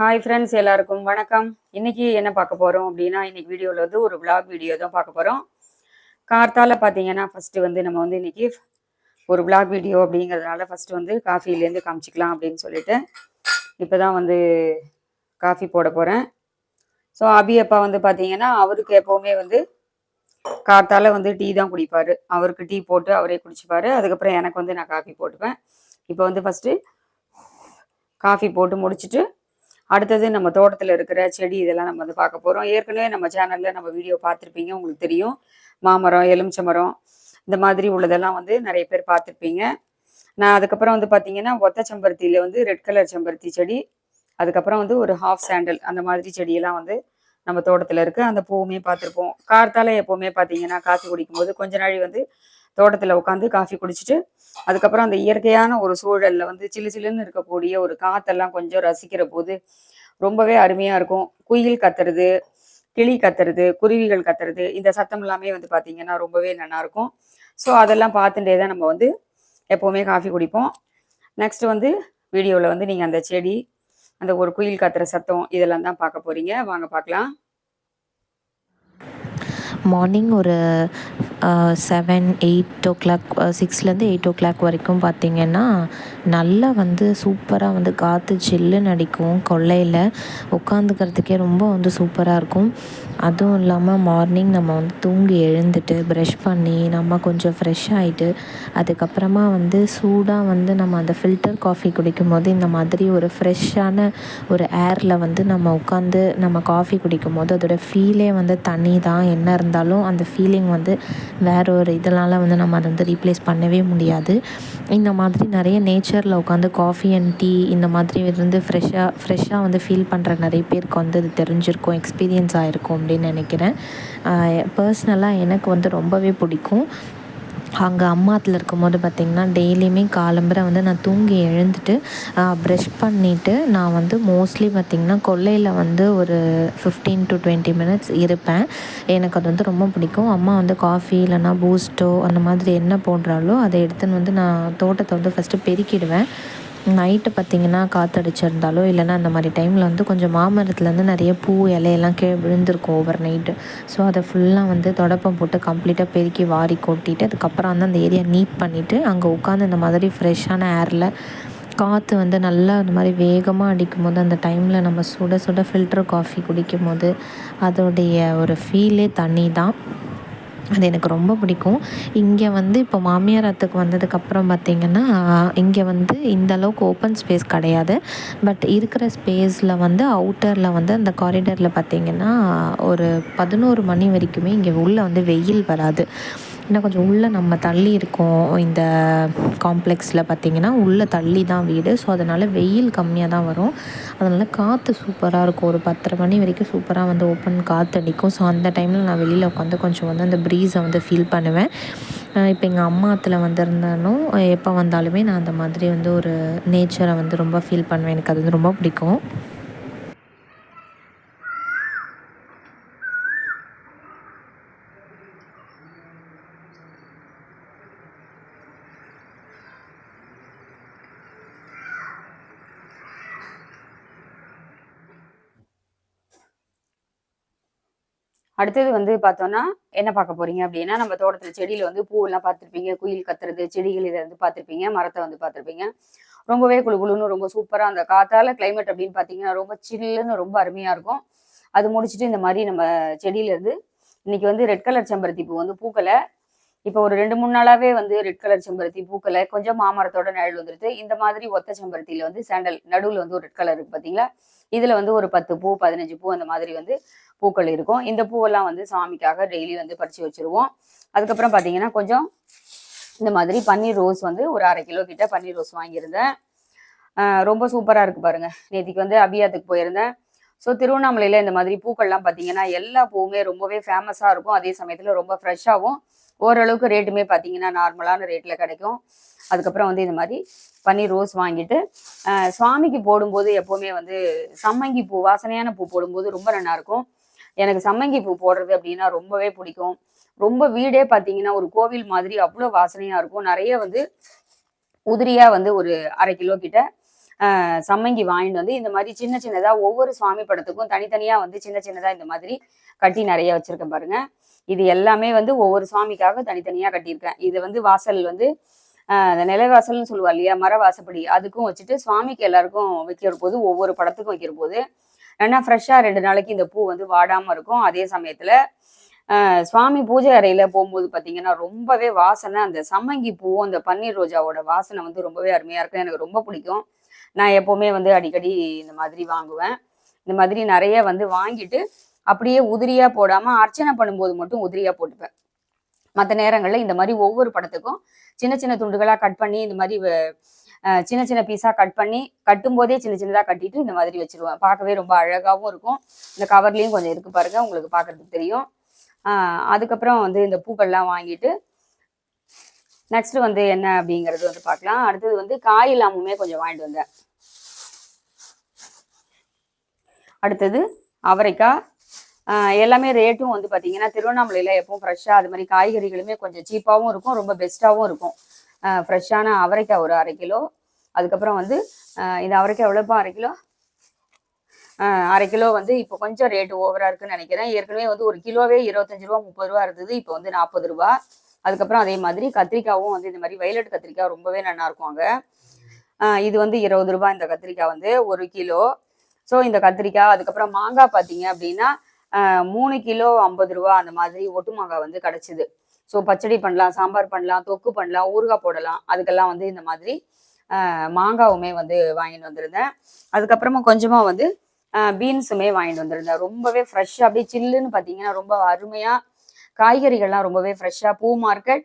Hi friends எல்லாருக்கும் வணக்கம். இன்னைக்கு என்ன பார்க்க போகிறோம் அப்படின்னா இன்றைக்கி வீடியோவில் வந்து ஒரு விளாக் வீடியோ தான் பார்க்க போகிறோம் கார்த்தால பார்த்தீங்கன்னா ஃபஸ்ட்டு வந்து நம்ம வந்து இன்னைக்கு ஒரு விளாக் வீடியோ அப்படிங்கிறதுனால ஃபஸ்ட்டு வந்து காஃபிலேருந்து காமிச்சிக்கலாம் அப்படின்னு சொல்லிட்டு இப்போ தான் வந்து காஃபி போட போகிறேன் ஸோ அபி அப்பா வந்து பார்த்தீங்கன்னா அவருக்கு எப்போவுமே வந்து கார்த்தால வந்து டீ தான் குடிப்பார். அவருக்கு டீ போட்டு அவரே குடிச்சுப்பார். அதுக்கப்புறம் எனக்கு வந்து நான் காஃபி போட்டுப்பேன். இப்போ வந்து ஃபஸ்ட்டு காஃபி போட்டு முடிச்சுட்டு அடுத்தது நம்ம தோட்டத்தில் இருக்கிற செடி இதெல்லாம் நம்ம வந்து பார்க்க போகிறோம் ஏற்கனவே நம்ம சேனலில் நம்ம வீடியோ பார்த்துருப்பீங்க உங்களுக்கு தெரியும். மாமரம் எலுமிச்சை மரம் இந்த மாதிரி உள்ளதெல்லாம் வந்து நிறைய பேர் பார்த்துருப்பீங்க. நான் அதுக்கப்புறம் வந்து பார்த்தீங்கன்னா ஒத்த செம்பருத்தியில் வந்து ரெட் கலர் செம்பருத்தி செடி அதுக்கப்புறம் வந்து ஒரு ஹாஃப் சாண்டல் அந்த மாதிரி செடியெல்லாம் வந்து நம்ம தோட்டத்தில் இருக்குது அந்த பூவுமே பார்த்துருப்போம். கார்த்தால எப்போவுமே பார்த்தீங்கன்னா காஃபி குடிக்கும்போது கொஞ்ச நாள் வந்து தோட்டத்தில் உட்காந்து காஃபி குடிச்சிட்டு அதுக்கப்புறம் அந்த இயற்கையான ஒரு சூழல்ல வந்து சில்லு சில்லுன்னு இருக்கக்கூடிய ஒரு காத்தெல்லாம் கொஞ்சம் ரசிக்கிற போது ரொம்பவே அருமையா இருக்கும். குயில் கத்துறது கிளி கத்துறது குருவிகள் கத்துறது இந்த சத்தம் எல்லாமே வந்து பார்த்தீங்கன்னா ரொம்பவே நல்லா இருக்கும். ஸோ அதெல்லாம் பார்த்துட்டே தான் நம்ம வந்து எப்போவுமே காஃபி குடிப்போம். நெக்ஸ்ட் வந்து வீடியோவில் வந்து நீங்கள் அந்த செடி அந்த ஒரு குயில் கத்துற சத்தம் இதெல்லாம் தான் பார்க்க போறீங்க. வாங்க பார்க்கலாம் மார்னிங் ஒரு செவன் எயிட் ஓ கிளாக் சிக்ஸ்லேருந்து எயிட் ஓ கிளாக் வரைக்கும் பார்த்திங்கன்னா நல்லா வந்து சூப்பராக வந்து காற்று ஜில்லுன்னு அடிக்கும். கொல்லையில் உட்காந்துக்கிறதுக்கே ரொம்ப வந்து சூப்பராக இருக்கும். அதுவும் இல்லாமல் மார்னிங் நம்ம வந்து தூங்கி எழுந்துட்டு ப்ரெஷ் பண்ணி நம்ம கொஞ்சம் ஃப்ரெஷ் ஆகிட்டு அதுக்கப்புறமா வந்து சூடாக வந்து நம்ம அந்த ஃபில்டர் காஃபி குடிக்கும் போது இந்த மாதிரி ஒரு ஃப்ரெஷ்ஷான ஒரு ஏரில் வந்து நம்ம உட்காந்து நம்ம காஃபி குடிக்கும் போது அதோட ஃபீலே வந்து தனி தான் என்ன இருந்தாலும் அந்த ஃபீலிங் வந்து வேற ஒரு இதனால் வந்து நம்ம அதை வந்து ரீப்ளேஸ் பண்ணவே முடியாது. இந்த மாதிரி நிறைய நேச்சரில் உட்காந்து காஃபி அண்ட் டீ இந்த மாதிரி இருந்து ஃப்ரெஷ்ஷாக ஃப்ரெஷ்ஷாக வந்து ஃபீல் பண்ணுற நிறைய பேருக்கு வந்து அது தெரிஞ்சிருக்கும் எக்ஸ்பீரியன்ஸ் ஆகிருக்கும் அப்படின்னு நினைக்கிறேன். பர்சனலாக எனக்கு வந்து ரொம்பவே பிடிக்கும். அங்கே அம்மாத்தில் இருக்கும்போது பார்த்திங்கன்னா டெய்லியுமே காலம்பரை வந்து நான் தூங்கி எழுந்துட்டு ப்ரஷ் பண்ணிவிட்டு நான் வந்து மோஸ்ட்லி பார்த்திங்கன்னா கொல்லையில் வந்து ஒரு ஃபிஃப்டீன் டு டுவெண்ட்டி மினிட்ஸ் இருப்பேன். எனக்கு அது வந்து ரொம்ப பிடிக்கும். அம்மா வந்து காஃபி இல்லைன்னா பூஸ்ட்டோ அந்த மாதிரி என்ன போடுறாலோ அதை எடுத்துன்னு வந்து நான் தோட்டத்தை வந்து ஃபஸ்ட்டு பெருக்கிடுவேன். நைட்டு பார்த்திங்கன்னா காற்றடிச்சிருந்தாலோ இல்லைன்னா அந்த மாதிரி டைமில் வந்து கொஞ்சம் மாமரத்துலேருந்து நிறைய பூ இலையெல்லாம் கீழே விழுந்திருக்கும் ஓவர் நைட்டு ஸோ அதை ஃபுல்லாக வந்து தொடப்பம் போட்டு கம்ப்ளீட்டாக பெருக்கி வாரி கொட்டிட்டு அதுக்கப்புறம் வந்து அந்த ஏரியா நீட் பண்ணிவிட்டு அங்கே உட்காந்து இந்த மாதிரி ஃப்ரெஷ்ஷான ஏரில் காற்று வந்து நல்லா அந்த மாதிரி வேகமாக அடிக்கும் போது அந்த டைமில் நம்ம சுட சுட ஃபில்டர் காஃபி குடிக்கும் போது அதோடைய ஒரு ஃபீலே தனி தான் அது எனக்கு ரொம்ப பிடிக்கும். இங்கே வந்து இப்போ மாமியார் அத்துக்கு வந்ததுக்கப்புறம் பார்த்திங்கன்னா இங்கே வந்து இந்த அளவுக்கு ஓப்பன் ஸ்பேஸ் கிடையாது. பட் இருக்கிற ஸ்பேஸில் வந்து அவுட்டரில் வந்து அந்த காரிடரில் பார்த்திங்கன்னா ஒரு பதினோரு மணி வரைக்குமே இங்கே உள்ளே வந்து வெயில் வராது. இன்னும் கொஞ்சம் உள்ளே நம்ம தள்ளி இருக்கோம். இந்த காம்ப்ளெக்ஸில் பார்த்திங்கன்னா உள்ளே தள்ளி தான் வீடு. ஸோ அதனால் வெயில் கம்மியாக தான் வரும். அதனால் காற்று சூப்பராக இருக்கும். ஒரு பத்தரை மணி வரைக்கும் சூப்பராக வந்து ஓப்பன் காற்று அடிக்கும். ஸோ அந்த டைமில் நான் வெளியில் உட்காந்து கொஞ்சம் வந்து அந்த ப்ரீஸை வந்து ஃபீல் பண்ணுவேன். இப்போ எங்கள் அம்மா அத்தில் வந்திருந்தாலும் எப்போ வந்தாலுமே நான் அந்த மாதிரி வந்து ஒரு நேச்சரை வந்து ரொம்ப ஃபீல் பண்ணுவேன். எனக்கு அது வந்து ரொம்ப பிடிக்கும். அடுத்தது வந்து பார்த்தோன்னா என்ன பார்க்க போறீங்க அப்படின்னா நம்ம தோட்டத்தில் செடியில் வந்து பூவெல்லாம் பார்த்துருப்பீங்க. குயில் கத்துறது செடிகள் இதை வந்து பார்த்துருப்பீங்க மரத்தை வந்து பார்த்துருப்பீங்க. ரொம்பவே குளு குளுன்னு ரொம்ப சூப்பராக அந்த காத்தால கிளைமேட் அப்படின்னு பார்த்தீங்கன்னா ரொம்ப சில்லுன்னு ரொம்ப அருமையாக இருக்கும். அது முடிச்சுட்டு இந்த மாதிரி நம்ம செடியிலேருந்து இன்னைக்கு வந்து ரெட் கலர் செம்பருத்தி பூ வந்து பூக்களை இப்போ ஒரு ரெண்டு மூணு நாளாவே வந்து ரெட் கலர் செம்பருத்தி பூக்கலை கொஞ்சம் மாமரத்தோட நிழல் வந்துருது. இந்த மாதிரி ஒத்த செம்பருத்தியில வந்து சாண்டல் நடுவில் வந்து ஒரு ரெட் கலர் இருக்கு பார்த்தீங்களா இதுல வந்து ஒரு பத்து பூ பதினஞ்சு பூ அந்த மாதிரி வந்து பூக்கள் இருக்கும். இந்த பூவெல்லாம் வந்து சாமிக்காக டெய்லி வந்து பறிச்சு வச்சிருவோம். அதுக்கப்புறம் பார்த்தீங்கன்னா கொஞ்சம் இந்த மாதிரி பன்னீர் ரோஸ் வந்து ஒரு அரை கிலோ கிட்ட பன்னீர் ரோஸ் வாங்கியிருந்தேன். ரொம்ப சூப்பராக இருக்கு பாருங்க. நேத்திக்கு வந்து அபியாத்துக்கு போயிருந்தேன். ஸோ திருவண்ணாமலையில் இந்த மாதிரி பூக்கள்லாம் பார்த்தீங்கன்னா எல்லா பூவுமே ரொம்பவே ஃபேமஸாக இருக்கும். அதே சமயத்தில் ரொம்ப ஃப்ரெஷ்ஷாகவும் ஓரளவுக்கு ரேட்டுமே பார்த்தீங்கன்னா நார்மலான ரேட்டில் கிடைக்கும். அதுக்கப்புறம் வந்து இந்த மாதிரி பன்னீர் ரோஸ் வாங்கிட்டு சுவாமிக்கு போடும்போது எப்போவுமே வந்து சம்மங்கி பூ வாசனையான பூ போடும்போது ரொம்ப நல்லாயிருக்கும். எனக்கு சம்மங்கி பூ போடுறது அப்படின்னா ரொம்பவே பிடிக்கும். ரொம்ப வீடே பார்த்தீங்கன்னா ஒரு கோவில் மாதிரி அவ்வளோ வாசனையாக இருக்கும். நிறைய வந்து உதிரியா வந்து ஒரு அரை கிலோ கிட்ட சம்மங்கி வாங்கிட்டு வந்து இந்த மாதிரி சின்ன சின்னதாக ஒவ்வொரு சுவாமி படத்துக்கும் தனித்தனியாக வந்து சின்ன சின்னதாக இந்த மாதிரி கட்டி நிறைய வச்சுருக்கேன் பாருங்கள் இது எல்லாமே வந்து ஒவ்வொரு சுவாமிக்காக தனித்தனியா கட்டியிருக்கேன். இது வந்து வாசல் வந்து அந்த நிலைவாசல்னு சொல்லுவா இல்லையா மர வாசப்படி அதுக்கும் வச்சுட்டு சுவாமிக்கு எல்லாருக்கும் வைக்கிற போது ஒவ்வொரு படத்துக்கும் வைக்கிற போது ஏன்னா ஃப்ரெஷ்ஷாக ரெண்டு நாளைக்கு இந்த பூ வந்து வாடாம இருக்கும். அதே சமயத்துல சுவாமி பூஜை அறையில போகும்போது பாத்தீங்கன்னா ரொம்பவே வாசனை அந்த சம்மங்கி பூவும் அந்த பன்னீர் ரோஜாவோட வாசனை வந்து ரொம்பவே அருமையா இருக்கும். எனக்கு ரொம்ப பிடிக்கும். நான் எப்பவுமே வந்து அடிக்கடி இந்த மாதிரி வாங்குவேன். இந்த மாதிரி நிறைய வந்து வாங்கிட்டு அப்படியே உதிரியா போடாம அர்ச்சனை பண்ணும்போது மட்டும் உதிரியா போட்டுப்பேன். மற்ற நேரங்களில் இந்த மாதிரி ஒவ்வொரு படத்துக்கும் சின்ன சின்ன துண்டுகளாக கட் பண்ணி இந்த மாதிரி வ- சின்ன சின்ன பீஸாக கட் பண்ணி கட்டும் போதே சின்ன சின்னதாக கட்டிட்டு இந்த மாதிரி வச்சிருவேன். பார்க்கவே ரொம்ப அழகாகவும் இருக்கும். இந்த கவர்லேயும் கொஞ்சம் இருக்கு பாருங்க உங்களுக்கு பார்க்கறதுக்கு தெரியும். அதுக்கப்புறம் வந்து இந்த பூக்கள்லாம் வாங்கிட்டு நெக்ஸ்ட் வந்து என்ன அப்படிங்கிறது வந்து பார்க்கலாம். அடுத்தது வந்து காய் இல்லாமுமே கொஞ்சம் வாங்கிட்டு வந்தேன். அடுத்தது அவரைக்காய் எல்லாமே ரேட்டும் வந்து பார்த்தீங்கன்னா திருவண்ணாமலையில் எப்பவும் ஃப்ரெஷ்ஷாக அது மாதிரி காய்கறிகளுமே கொஞ்சம் சீப்பாகவும் இருக்கும் ரொம்ப பெஸ்ட்டாகவும் இருக்கும். ஃப்ரெஷ்ஷான அவரைக்காய் ஒரு அரை கிலோ. அதுக்கப்புறம் வந்து இந்த அவரைக்காய் எவ்வளோப்பா அரை கிலோ? அரை கிலோ வந்து இப்போ கொஞ்சம் ரேட்டு ஓவராக இருக்குன்னு நினைக்கிறேன். ஏற்கனவே வந்து ஒரு கிலோவே இருபத்தஞ்சு ரூபா முப்பது ரூபா இருந்தது இப்போ வந்து நாற்பது ரூபா. அதுக்கப்புறம் அதே மாதிரி கத்திரிக்காவும் வந்து இந்த மாதிரி வயலட் கத்திரிக்காய் ரொம்பவே நல்லா இருக்கும் அங்கே. இது வந்து இருபது ரூபாய் இந்த கத்திரிக்காய் வந்து ஒரு கிலோ. ஸோ இந்த கத்திரிக்காய் அதுக்கப்புறம் மாங்காய் பார்த்தீங்க அப்படின்னா மூணு கிலோ ஐம்பது ரூபா அந்த மாதிரி ஒட்டு மாங்காய் வந்து கிடச்சிது. ஸோ பச்சடி பண்ணலாம் சாம்பார் பண்ணலாம் தொக்கு பண்ணலாம் ஊறுகாய் போடலாம். அதுக்கெல்லாம் வந்து இந்த மாதிரி மாங்காவுமே வந்து வாங்கிட்டு வந்திருந்தேன். அதுக்கப்புறமா கொஞ்சமாக வந்து பீன்ஸுமே வாங்கிட்டு வந்திருந்தேன். ரொம்பவே ஃப்ரெஷ்ஷாக அப்படியே சில்லுன்னு பார்த்தீங்கன்னா ரொம்ப அருமையாக காய்கறிகள்லாம் ரொம்பவே ஃப்ரெஷ்ஷாக பூ மார்க்கெட்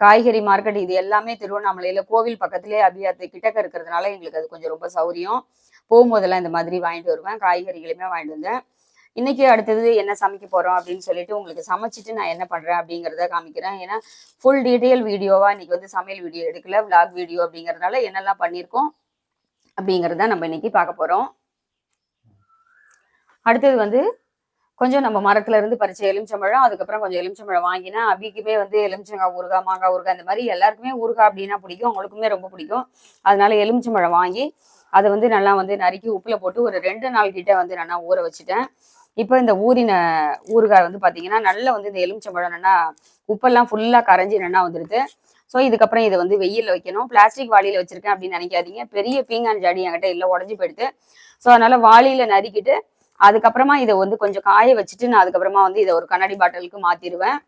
காய்கறி மார்க்கெட் இது எல்லாமே திருவண்ணாமலையில் கோவில் பக்கத்துலேயே அபியாத்து கிட்டக்க இருக்கிறதுனால எங்களுக்கு அது கொஞ்சம் ரொம்ப சௌரியம். போகும்போதெல்லாம் இந்த மாதிரி வாங்கிட்டு வருவேன். காய்கறிகளுமே வாங்கிட்டு வந்தேன். இன்னைக்கு அடுத்தது என்ன சமைக்க போறோம் அப்படின்னு சொல்லிட்டு உங்களுக்கு சமைச்சிட்டு நான் என்ன பண்றேன் அப்படிங்கிறத காமிக்கிறேன். ஏன்னா ஃபுல் டீட்டெயில் வீடியோவா இன்னைக்கு வந்து சமையல் வீடியோ எடுக்கல விளாக் வீடியோ அப்படிங்கறதுனால என்னெல்லாம் பண்ணியிருக்கோம் அப்படிங்கிறத நம்ம இன்னைக்கு பார்க்க போறோம். அடுத்தது வந்து கொஞ்சம் நம்ம மரத்துல இருந்து பறிச்ச எலுமிச்சம்பழம் அதுக்கப்புறம் கொஞ்சம் எலுமிச்சம்பழம் வாங்கினா அபிக்குமே வந்து எலுமிச்சங்காய் ஊறுகாய் மாங்காய் ஊறுகாய் இந்த மாதிரி எல்லாருக்குமே ஊறுகாய் அப்படின்னா பிடிக்கும் அவங்களுக்குமே ரொம்ப பிடிக்கும். அதனால எலுமிச்சம்பழம் வாங்கி அதை வந்து நல்லா வந்து நறுக்கி உப்புல போட்டு ஒரு ரெண்டு நாள் கிட்ட வந்து நல்லா ஊற வச்சுட்டேன். இப்போ இந்த ஊரின ஊறுகாய் வந்து பார்த்தீங்கன்னா நல்லா வந்து இந்த எலுமிச்சம்பழம் என்னென்னா உப்பெல்லாம் ஃபுல்லாக கரைஞ்சி நல்லா வந்துடுது ஸோ இதுக்கப்புறம் இதை வந்து வெயிலில் வைக்கணும். பிளாஸ்டிக் வாளியில் வச்சிருக்கேன் அப்படின்னு நினைக்காதீங்க. பெரிய பீங்கான் ஜாடி என்கிட்ட இல்லை உடஞ்சி போயிடுது. ஸோ அதனால வாளியில் நறுக்கிட்டு அதுக்கப்புறமா இதை வந்து கொஞ்சம் காய வச்சுட்டு நான் அதுக்கப்புறமா வந்து இதை ஒரு கண்ணாடி பாட்டிலுக்கு மாற்றிடுவேன்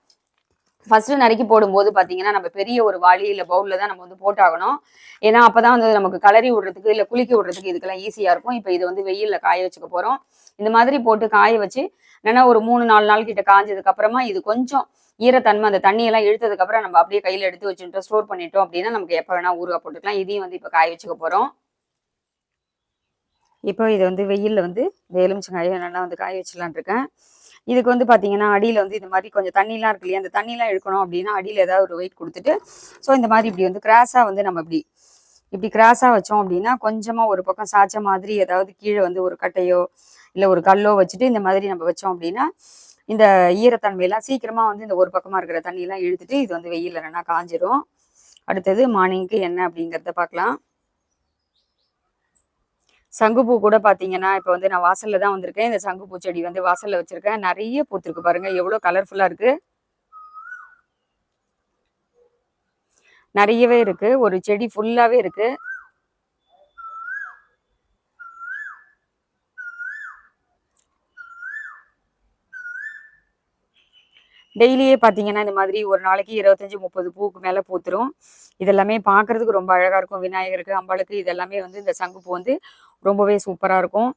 ஃபர்ஸ்ட் நறுக்கி போடும்போது பார்த்தீங்கன்னா நம்ம பெரிய ஒரு வாளி இல்லை பவுலில் தான் நம்ம வந்து போட்டாகணும். ஏன்னா அப்போ தான் வந்து நமக்கு கலரி விடுறதுக்கு இல்லை குளிக்க விடுறதுக்கு இதுக்கெல்லாம் ஈஸியாக இருக்கும். இப்போ இது வந்து வெயிலில் காய வச்சுக்க போகிறோம் இந்த மாதிரி போட்டு காய வச்சு என்னென்னா ஒரு மூணு நாலு நாள் கிட்ட காஞ்சதுக்கு அப்புறமா இது கொஞ்சம் ஈரத்தன்மை அந்த தண்ணியெல்லாம் இழுத்ததுக்கு அப்புறம் நம்ம அப்படியே கையில் எடுத்து வச்சுட்டோம் ஸ்டோர் பண்ணிட்டோம் அப்படின்னா நமக்கு எப்போ வேணா ஊறுகாய் போட்டுக்கலாம். இதையும் வந்து இப்போ காய வச்சுக்க போகிறோம் இப்போ இதை வந்து வெயிலில் வந்து இந்த எலுமிச்சங்காயை நல்லா வந்து காய வச்சிடலான் இருக்கேன். இதுக்கு வந்து பார்த்தீங்கன்னா அடியில் வந்து இது மாதிரி கொஞ்சம் தண்ணிலாம் இருக்கு இல்லையா? அந்த தண்ணிலாம் இழுக்கணும் அப்படின்னா அடியில் ஏதாவது ஒரு வெயிட் கொடுத்துட்டு ஸோ இந்த மாதிரி இப்படி வந்து கிராஸாக வந்து நம்ம இப்படி இப்படி கிராஸாக வச்சோம் அப்படின்னா கொஞ்சமாக ஒரு பக்கம் சாய்ச்ச மாதிரி ஏதாவது கீழே வந்து ஒரு கட்டையோ இல்லை ஒரு கல்லோ வச்சுட்டு இந்த மாதிரி நம்ம வச்சோம் அப்படின்னா இந்த ஈரத்தன்மையெல்லாம் சீக்கிரமாக வந்து இந்த ஒரு பக்கமாக இருக்கிற தண்ணியெல்லாம் இழுத்துட்டு இது வந்து வெயில் இல்லைன்னா காஞ்சிரும். அடுத்தது மார்னிங்க்கு என்ன அப்படிங்கிறத பார்க்கலாம். சங்குப்பூ கூட பார்த்தீங்கன்னா இப்போ வந்து நான் வாசல்ல தான் வந்திருக்கேன். இந்த சங்குப்பூ செடி வந்து வாசல்ல வச்சிருக்கேன். நிறைய பூத்திருக்கு பாருங்க. எவ்வளோ கலர்ஃபுல்லாக இருக்கு. நிறையவே இருக்கு. ஒரு செடி ஃபுல்லாகவே இருக்கு. டெய்லியே பார்த்தீங்கன்னா இந்த மாதிரி ஒரு நாளைக்கு இருபத்தஞ்சி முப்பது பூவுக்கு மேலே பூத்துரும். இதெல்லாமே பார்க்கறதுக்கு ரொம்ப அழகாக இருக்கும். விநாயகருக்கு அம்பாளுக்கு இதெல்லாமே வந்து இந்த சங்குப்பூ வந்து ரொம்பவே சூப்பராக இருக்கும்.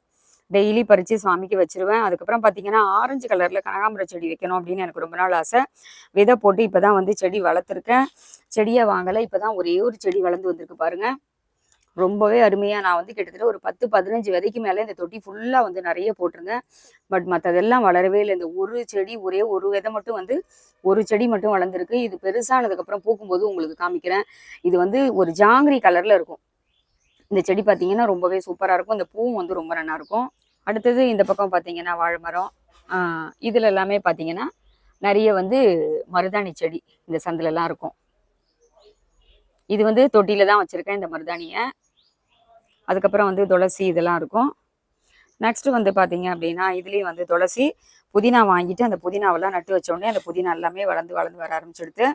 டெய்லி பறித்து சுவாமிக்கு வச்சிருவேன். அதுக்கப்புறம் பார்த்தீங்கன்னா ஆரஞ்சு கலரில் கனகாம்பர செடி வைக்கணும் அப்படின்னு எனக்கு ரொம்ப நாள் ஆசை. விதை போட்டு இப்போ தான் வந்து செடி வளர்த்துருக்கேன். செடியை வாங்கலை. இப்போ தான் ஒரே ஒரு செடி வளர்ந்து வந்திருக்கு பாருங்கள் ரொம்பவே அருமையாக நான் வந்து கிட்டத்தட்ட ஒரு பத்து பதினஞ்சு விதைக்கு மேலே இந்த தொட்டி ஃபுல்லாக வந்து நிறைய போட்டிருந்தேன். பட் மற்றதெல்லாம் வளரவே இல்லை. இந்த ஒரு செடி ஒரே ஒரு விதை மட்டும் வந்து ஒரு செடி மட்டும் வளர்ந்துருக்கு. இது பெருசானதுக்கப்புறம் பூக்கும்போது உங்களுக்கு காமிக்கிறேன். இது வந்து ஒரு ஜாங்கிரி கலரில் இருக்கும். இந்த செடி பார்த்தீங்கன்னா ரொம்பவே சூப்பராக இருக்கும். இந்த பூவும் வந்து ரொம்ப நல்லா இருக்கும். அடுத்தது இந்த பக்கம் பார்த்தீங்கன்னா வாழை மரம் எல்லாமே பார்த்தீங்கன்னா நிறைய வந்து மருதாணி செடி இந்த சந்துலலாம் இருக்கும். இது வந்து தொட்டியில தான் வச்சிருக்கேன் இந்த மருதாணியை. அதுக்கப்புறம் வந்து துளசி இதெல்லாம் இருக்கும். நெக்ஸ்ட் வந்து பார்த்தீங்க அப்படின்னா இதுலேயும் வந்து துளசி புதினா வாங்கிட்டு அந்த புதினாவெல்லாம் நட்டு வச்சோடனே அந்த புதினா எல்லாமே வளர்ந்து வளர்ந்து வர ஆரம்பிச்சிடுது.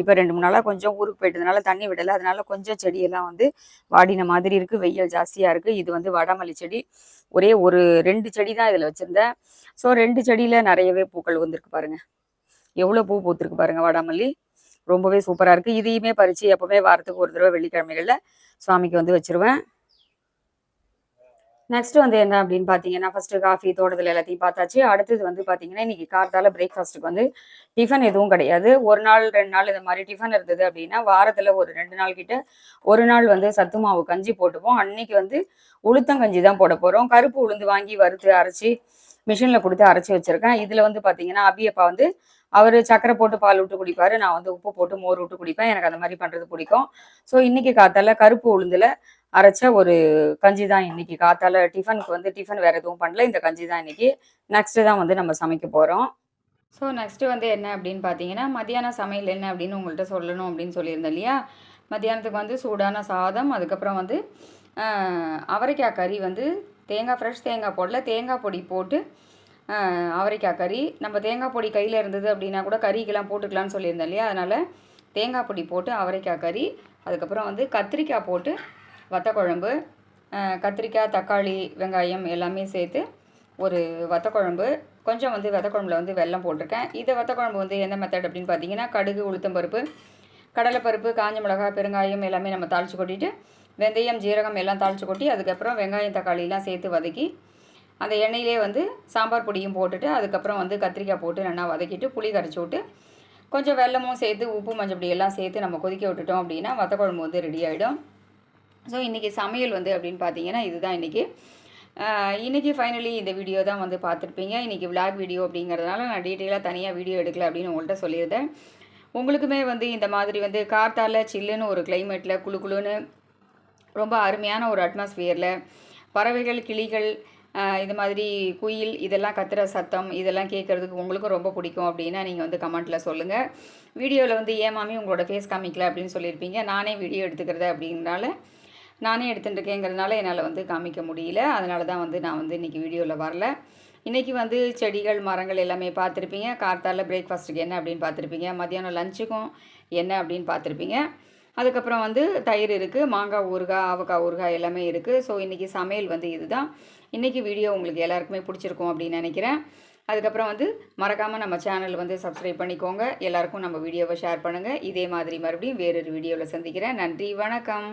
இப்போ ரெண்டு மூணு நாளாக கொஞ்சம் ஊருக்கு போயிட்டதுனால தண்ணி விடலை. அதனால கொஞ்சம் செடியெல்லாம் வந்து வாடின மாதிரி இருக்குது வெயில் ஜாஸ்தியாக இருக்குது இது வந்து வடமல்லி செடி. ஒரே ஒரு ரெண்டு செடி தான் இதில் வச்சுருந்தேன். ஸோ ரெண்டு செடியில் நிறையவே பூக்கள் வந்திருக்கு பாருங்கள் எவ்வளோ பூ பூத்துருக்கு பாருங்கள் வடமல்லி. ரொம்பவே சூப்பராக இருக்குது இதையுமே பறித்து எப்போவுமே வாரத்துக்கு ஒரு தடவை வெள்ளிக்கிழமைகளில் சுவாமிக்கு வந்து வச்சுருவேன். நெக்ஸ்ட் வந்து என்ன அப்படின்னு பார்த்தீங்கன்னா ஃபர்ஸ்ட் காஃபி தோட்டத்தில் எல்லாத்தையும் பார்த்தாச்சு. அடுத்தது வந்து பார்த்தீங்கன்னா இன்னைக்கு கார்த்தால பிரேக்ஃபாஸ்ட்டுக்கு வந்து டிஃபன் எதுவும் கிடையாது. ஒரு நாள் ரெண்டு நாள் இந்த மாதிரி டிஃபன் இருந்தது அப்படின்னா வாரத்தில் ஒரு ரெண்டு நாள் கிட்ட ஒரு நாள் வந்து சத்து மாவு கஞ்சி போட்டுப்போம். அன்னைக்கு வந்து உளுத்தங்கஞ்சி தான் போட போகிறோம் கருப்பு உளுந்து வாங்கி வறுத்து அரைச்சி மிஷினில் கொடுத்து அரைச்சி வச்சிருக்கேன். இதில் வந்து பார்த்தீங்கன்னா அபியப்பா வந்து அவர் சக்கரை போட்டு பால் விட்டு குடிப்பாரு. நான் வந்து உப்பு போட்டு மோர் விட்டு குடிப்பேன். எனக்கு அந்த மாதிரி பண்ணுறது பிடிக்கும். ஸோ இன்னைக்கு காத்தால கருப்பு உளுந்தில் அரைச்ச ஒரு கஞ்சி தான் இன்னைக்கு. காத்தால டிஃபனுக்கு வந்து டிஃபன் வேற எதுவும் பண்ணல. இந்த கஞ்சி தான் இன்னைக்கு. நெக்ஸ்ட் தான் வந்து நம்ம சமைக்க போகிறோம் ஸோ நெக்ஸ்ட்டு வந்து என்ன அப்படின்னு பார்த்தீங்கன்னா மதியான சமையல் என்ன அப்படின்னு உங்கள்கிட்ட சொல்லணும் அப்படின்னு சொல்லியிருந்தேன் இல்லையா? மத்தியானத்துக்கு வந்து சூடான சாதம் அதுக்கப்புறம் வந்து அவரைக்காய் கறி வந்து தேங்காய் ஃப்ரெஷ் தேங்காய் போடல. தேங்காய் பொடி போட்டு அவரைக்காய் கறி. நம்ம தேங்காய் பொடி கையில் இருந்தது அப்படின்னா கூட கறிக்கெல்லாம் போட்டுக்கலாம்னு சொல்லியிருந்தேன் இல்லையா? அதனால் தேங்காய் பொடி போட்டு அவரைக்காய் கறி அதுக்கப்புறம் வந்து கத்திரிக்காய் போட்டு வத்த குழம்பு கத்திரிக்காய் தக்காளி வெங்காயம் எல்லாமே சேர்த்து ஒரு வத்த குழம்பு கொஞ்சம் வந்து வத்த குழம்புல வந்து வெல்லம் போட்டிருக்கேன். இதை வத்த குழம்பு வந்து எந்த மெத்தட் அப்படின்னு பார்த்தீங்கன்னா கடுகு உளுத்தம்பருப்பு கடலைப்பருப்பு காஞ்ச மிளகாய் பெருங்காயம் எல்லாமே நம்ம தாளித்து கொட்டிட்டு வெந்தயம் ஜீரகம் எல்லாம் தாளித்து கொட்டி அதுக்கப்புறம் வெங்காயம் தக்காளிலாம் சேர்த்து வதக்கி அந்த எண்ணெயிலே வந்து சாம்பார் பொடியும் போட்டுட்டு அதுக்கப்புறம் வந்து கத்திரிக்காய் போட்டு நல்லா வதக்கிட்டு புளி கரைச்சி விட்டு கொஞ்சம் வெல்லமும் சேர்த்து உப்பு மஞ்சள் பொடி எல்லாம் சேர்த்து நம்ம கொதிக்க விட்டுட்டோம் அப்படின்னா வத்த குழம்பு வந்து ரெடி ஆகிடும் ஸோ இன்றைக்கி சமையல் வந்து அப்படின்னு பார்த்தீங்கன்னா இதுதான் இன்றைக்கி இன்றைக்கி ஃபைனலி இந்த வீடியோ தான் வந்து பார்த்துருப்பீங்க. இன்றைக்கி விளாக் வீடியோ அப்படிங்கிறதுனால நான் டீட்டெயிலாக தனியாக வீடியோ எடுக்கல அப்படின்னு உங்கள்கிட்ட சொல்லியிருந்தேன். உங்களுக்குமே வந்து இந்த மாதிரி வந்து கார்த்தால சில்லுன்னு ஒரு கிளைமேட்டில் குளு குளுன்னு ரொம்ப அருமையான ஒரு அட்மாஸ்ஃபியரில் பறவைகள் கிளிகள் இது மாதிரி குயில் இதெல்லாம் கத்துற சத்தம் இதெல்லாம் கேட்குறதுக்கு உங்களுக்கும் ரொம்ப பிடிக்கும் அப்படின்னா நீங்கள் வந்து கமெண்ட்டில் சொல்லுங்கள் வீடியோவில் வந்து ஏமாமி உங்களோட ஃபேஸ் காமிக்கல அப்படின்னு சொல்லியிருப்பீங்க. நானே வீடியோ எடுத்துக்கிறது அப்படிங்கிறனால நானே எடுத்துட்டுருக்கேங்கிறதுனால என்னால் வந்து காமிக்க முடியல. அதனால தான் வந்து நான் வந்து இன்றைக்கி வீடியோவில் வரல. இன்றைக்கி வந்து செடிகள் மரங்கள் எல்லாமே பார்த்துருப்பீங்க. கார்த்தால பிரேக்ஃபாஸ்ட்டுக்கு என்ன அப்படின்னு பார்த்துருப்பீங்க. மதியானம் லஞ்சுக்கும் என்ன அப்படின்னு பார்த்துருப்பீங்க. அதுக்கப்புறம் வந்து தயிர் இருக்குது மாங்காய் ஊறுகாய் ஆவக்காய் ஊறுகாய் எல்லாமே இருக்குது ஸோ இன்றைக்கி சமையல் வந்து இதுதான். இன்றைக்கி வீடியோ உங்களுக்கு எல்லாருக்குமே பிடிச்சிருக்கும் அப்படின்னு நினைக்கிறேன். அதுக்கப்புறம் வந்து மறக்காமல் நம்ம சேனல் வந்து சப்ஸ்கிரைப் பண்ணிக்கோங்க. எல்லாருக்கும் நம்ம வீடியோவை ஷேர் பண்ணுங்கள் இதே மாதிரி மறுபடியும் வேறொரு வீடியோவில் சந்திக்கிறேன். நன்றி வணக்கம்.